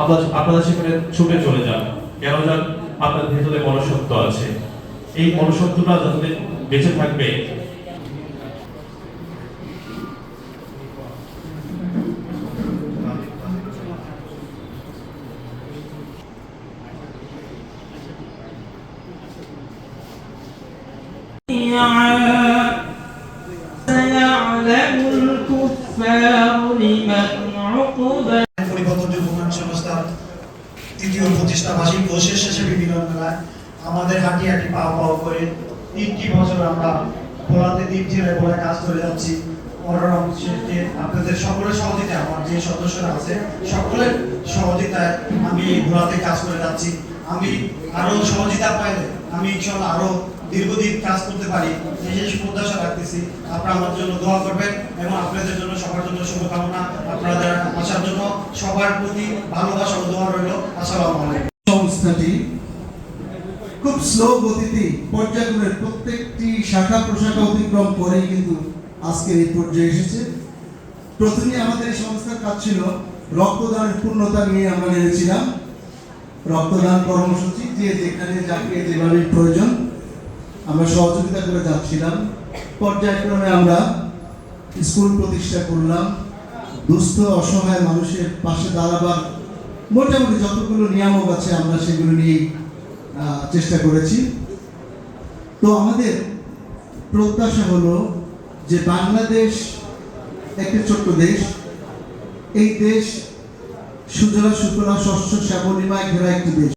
আপনার আপনারা সেখানে ছুটে চলে যান কেন যান আপনার ভেতরে মনসত্ব আছে এই মনসত্বটা যাতে বেঁচে থাকবে سيعلم الكفار لمن عقبى পরিবর্তন উন্নয়ন সংস্থা তৃতীয় প্রতিষ্ঠা বার্ষিক শেষে বিভিন্ন মেলায় আমাদের হাঁটি হাঁটি পাও পাও করে তিনটি বছর আমরা ভোলাতে দ্বীপ জেলায় ভোলা কাজ করে যাচ্ছি। আপনাদের সকলের আমার যে সদস্যরা আছে, সকলের সহযোগিতায় আমি ভোলাতে কাজ করে যাচ্ছি। আমি আরও সহযোগিতা পাইলে আমি দীর্ঘদিন কাজ করতে পারি। এই শেষ প্রত্যাশা রাখতেছি। আপনারা আমার জন্য দোয়া করবেন এবং আপনাদের জন্য সবার জন্য শুভকামনা। আপনাদের আসার জন্য সবার প্রতি ভালোবাসা সংস্থাটি খুব স্লো গতিতে পর্যায়ক্রমে প্রত্যেকটি শাখা প্রশাখা অতিক্রম করেই কিন্তু আজকের এই পর্যায়ে এসেছে। প্রথমে আমাদের এই সংস্থার কাজ ছিল রক্তদানের পূর্ণতা নিয়ে আমরা নেমেছিলাম। রক্তদান কর্মসূচি যে যেখানে যাকে যেভাবে প্রয়োজন আমরা সহযোগিতা করে যাচ্ছিলাম। পর্যায়ক্রমে আমরা স্কুল প্রতিষ্ঠা করলাম। দুস্থ, অসহায় মানুষের পাশে দাঁড়াবার মোটামুটি যতগুলো নিয়ামক আছে আমরা সেগুলো নিয়ে চেষ্টা করেছি। তো আমাদের প্রত্যাশা হলো যে বাংলাদেশ একটি ছোট্ট দেশ। এই দেশ সুজলা সুফলা শস্য শ্যামলিমায় ঘেরা একটি দেশ।